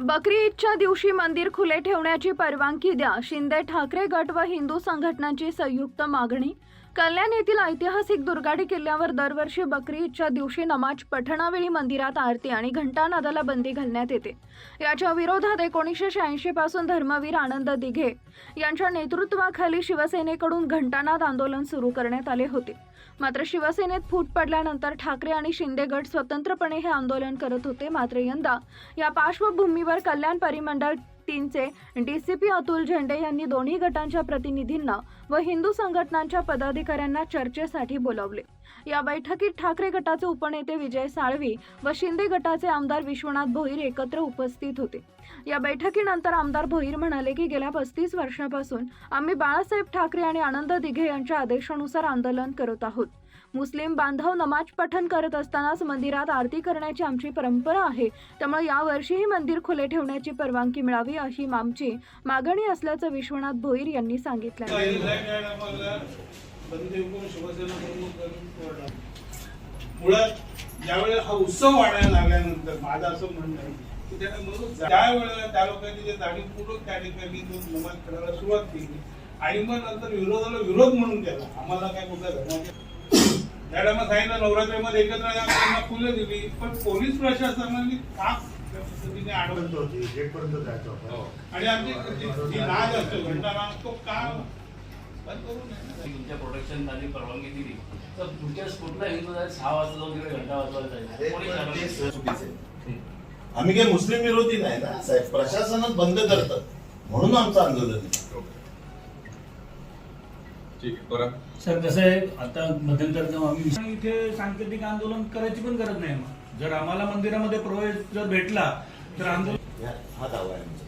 बकरी ईदच्या दिवशी मंदिर खुले ठेवण्याची परवानगी द्या. शिंदे ठाकरे गट व हिंदू संघटनांची संयुक्त मागणी कल्याण येथील ऐतिहासिक दुर्गाडी किल्ल्यावर दरवर्षी बकरी ईदच्या दिवशी नमाज पठणावेळी मंदिरात आरती आणि घंटानादाला बंदी घालण्यात येते. याच्या विरोधात एकोणीसशे शहाऐंशी पासून धर्मवीर आनंद दिघे यांच्या नेतृत्वाखाली शिवसेनेकडून घंटानाद आंदोलन सुरू करण्यात आले होते. मात्र शिवसेनेत फूट पडल्यानंतर ठाकरे आणि शिंदे गट स्वतंत्रपणे हे आंदोलन करत होते. मात्र यंदा या पार्श्वभूमीवर कल्याण परिमंडळ तीनचे डीसीपी अतुल झेंडे यांनी दोन्ही गटांच्या प्रतिनिधींना व हिंदू संघटनांच्या पदाधिकाऱ्यांना चर्चेसाठी बोलावले. या बैठकीत ठाकरे गटाचे उपनेते विजय साळवी व शिंदे गटाचे आमदार विश्वनाथ भोईर एकत्र उपस्थित होते. या बैठकीनंतर आमदार भोईर म्हणाले की गेल्या पस्तीस वर्षापासून आम्ही बाळासाहेब ठाकरे आणि आनंद दिघे यांच्या आदेशानुसार आंदोलन करत आहोत. मुस्लिम बांधव नमाज पठण करत असतानाच मंदिरात आरती करण्याची आमची परंपरा आहे. त्यामुळे यावर्षीही मंदिर खुले ठेवण्याची परवानगी मिळावी अशी आमची मागणी असल्याचं विश्वनाथ भोईर यांनी सांगितलं. मुळात ज्यावेळेला हा उत्सव वाढायला लागल्यानंतर माझं असं म्हणणं आहे की त्याला म्हणून त्या वेळेला त्या लोकांनी जे जाणीवपूर्वक त्या ठिकाणी तो नमाज करायला सुरुवात केली आणि मग नंतर विरोधाला विरोध म्हणून केला आम्हाला काय कुठल्या धर्माच्या त्या टायमात सांगितलं नवरात्रीमध्ये एकत्र त्यांना फुलं दिली. पण पोलीस प्रशासनाने पद्धतीने जायचं होतं. आणि आमची जी- जी नाद असतो तो का? तुमच्या मध्ये परवानगी दिली. तर तुमच्या हिंदू सहा वाजता जाऊन तिकडे घंटा वाजवायला. आम्ही काही मुस्लिम विरोधी नाही ना साहेब. प्रशासनच बंद करतं. म्हणून आमचं आंदोलन आहे. ठीक आहे बरं सर कसं आहे आता मध्यंतर जेव्हा आम्ही इथे सांकेतिक आंदोलन करायची पण गरज नाही मग जर आम्हाला मंदिरामध्ये प्रवेश जर भेटला तर आंदोलन या- हा दावा आहे आमचा.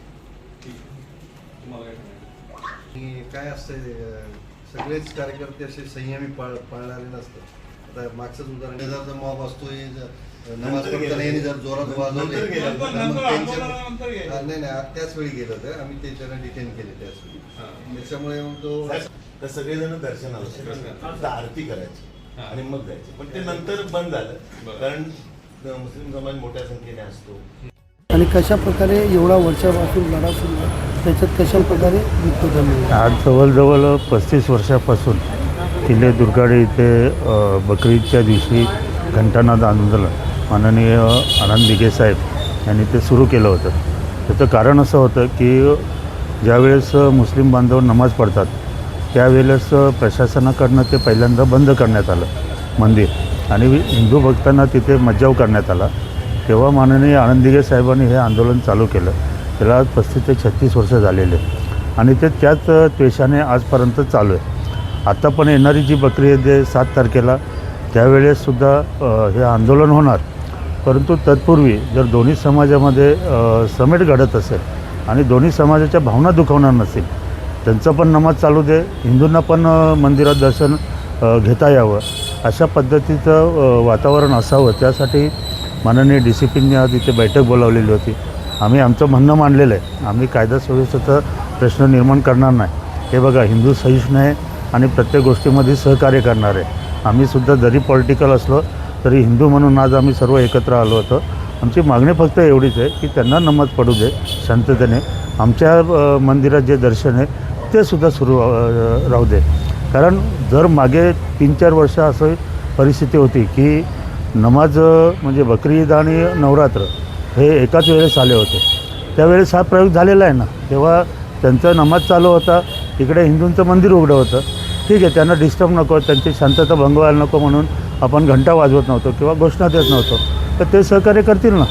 तुम्हाला काय सांगायचं? आणि काय असतंय अं, सगळेच कार्यकर्ते असे संयमी पाळ पाळणारे नसतात. आता मागचंच उदाहरण शेजारचा मॉब असतो हे ज- नमाज गेलं. यांनी जर जोरात वाजवले. तर मग त्यांच्या-. हा, नाही नाही त्याच वेळी गेलं होतं आम्ही त्याच्यानं डिटेन केले त्याच वेळी हां. त्याच्यामुळे मग तो तर सगळेजण दर्शनाला. फक्त आरती करायची हा. आणि मग जायचे पण ते नंतर बंद झालं. कारण अं, मुस्लिम समाज मोठ्या संख्येने असतो आणि कशा प्रकारे एवढा वर्षापासून लढा सुरू आहे त्याच्यात कशा प्रकारे झाले आज जवळजवळ पस्तीस वर्षापासून किल्ले दुर्गाडे इथे अ, बकरी ईदच्या दिवशी घंटानाद आंदोलन माननीय आनंद दिघे साहेब यांनी ते सुरू केलं होतं. त्याचं कारण असं होतं की ज्यावेळेस मुस्लिम बांधव नमाज पडतात त्यावेळेस प्रशासनाकडनं ते पहिल्यांदा बंद करण्यात आलं मंदिर. आणि हिंदू भक्तांना तिथे मज्जाव करण्यात आला. तेव्हा माननीय आनंद साहेबांनी हे आंदोलन चालू केलं. त्याला आज पस्तीस ते छत्तीस वर्ष झालेले. आणि ते त्याच त्वेषाने आजपर्यंत चालू आहे. आता पण येणारी जी बकरी आहे ते सात तारखेला. त्यावेळेससुद्धा हे आंदोलन होणार. परंतु तत्पूर्वी जर दोन्ही समाजामध्ये समेट घडत असेल आणि दोन्ही समाजाच्या भावना दुखवणार नसेल त्यांचं पण नमाज चालू दे हिंदूंना पण मंदिरात दर्शन घेता यावं अशा पद्धतीचं वातावरण असावं. त्यासाठी माननीय डी सी पींनी आज इथे बैठक बोलावलेली होती. आम्ही आमचं म्हणणं मांडलेलं आहे. आम्ही कायदा सुव्यवस्थेचा प्रश्न निर्माण करणार नाही. हे बघा हिंदू सहिष्णू आहे आणि प्रत्येक गोष्टीमध्ये सहकार्य करणार. आहे आम्हीसुद्धा जरी पॉलिटिकल असलो तरी हिंदू म्हणून आज आम्ही सर्व एकत्र आलो होतो. आमची मागणी फक्त एवढीच आहे की त्यांना नमाज पडू दे शांततेने आमच्या मंदिरात जे दर्शन आहे ते सुद्धा सुरू राहू दे. कारण जर मागे तीन चार वर्ष असं परिस्थिती होती की नमाज म्हणजे बकरी ईद आणि नवरात्र हे एकाच वेळेस आले होते. त्यावेळेस हा प्रयोग झालेला आहे ना. तेव्हा त्यांचा नमाज चालू होता इकडे हिंदूंचं मंदिर उघडं होतं. ठीक आहे त्यांना डिस्टर्ब नको त्यांची शांतता भंग व्हायला नको म्हणून आपण घंटा वाजवत नव्हतो किंवा घोषणा देत नव्हतो. तर ते सहकार्य करतील ना?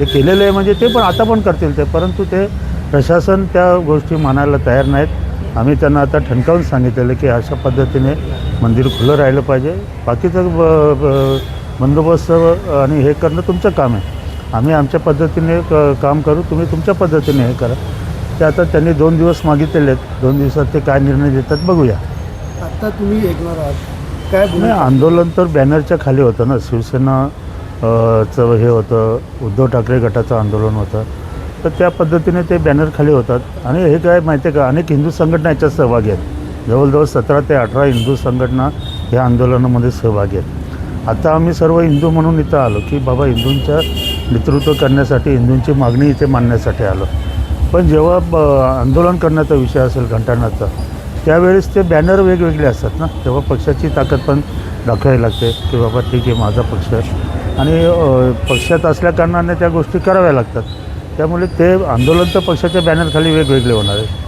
ते केलेलं आहे म्हणजे ते पण आता पण करतील ते परंतु ते प्रशासन त्या गोष्टी मानायला तयार नाहीत. आम्ही त्यांना आता ठणकावून सांगितलेलं की अशा पद्धतीने मंदिर खुलं राहिलं पाहिजे. बाकीचं ब- ब- बंदोबस्त आणि हे करणं तुमचं काम आहे. आम्ही आमच्या पद्धतीने क काम करू तुम्ही तुमच्या पद्धतीने हे करा. ते आता त्यांनी दोन दिवस मागितलेले आहेत. दोन दिवसात ते काय निर्णय देतात बघूया. आता तुम्ही ऐकणार आहात. काय नाही आंदोलन तर बॅनरच्या खाली होतं ना. शिवसेना चं हे होतं उद्धव ठाकरे गटाचं आंदोलन होतं. तर त्या पद्धतीने ते बॅनर खाली होतात. आणि हे काय माहिती आहे का? अनेक हिंदू संघटना याच्यात सहभागी आहेत. जवळजवळ सतरा ते अठरा हिंदू संघटना या आंदोलनामध्ये सहभागी आहेत. आता आम्ही सर्व हिंदू म्हणून इथं आलो की बाबा हिंदूंच्या नेतृत्व करण्यासाठी हिंदूंची मागणी इथे मांडण्यासाठी आलो. पण जेव्हा ब आंदोलन करण्याचा विषय असेल घंटानाचा त्यावेळेस ते बॅनर वेगवेगळे असतात ना. तेव्हा पक्षाची ताकद पण दाखवावी लागते की बाबा ठीक आहे माझा पक्ष. आणि पक्षात असल्याकारणाने त्या गोष्टी कराव्या लागतात. त्यामुळे ते आंदोलन तर पक्षाच्या बॅनरखाली वेगवेगळे होणार आहे.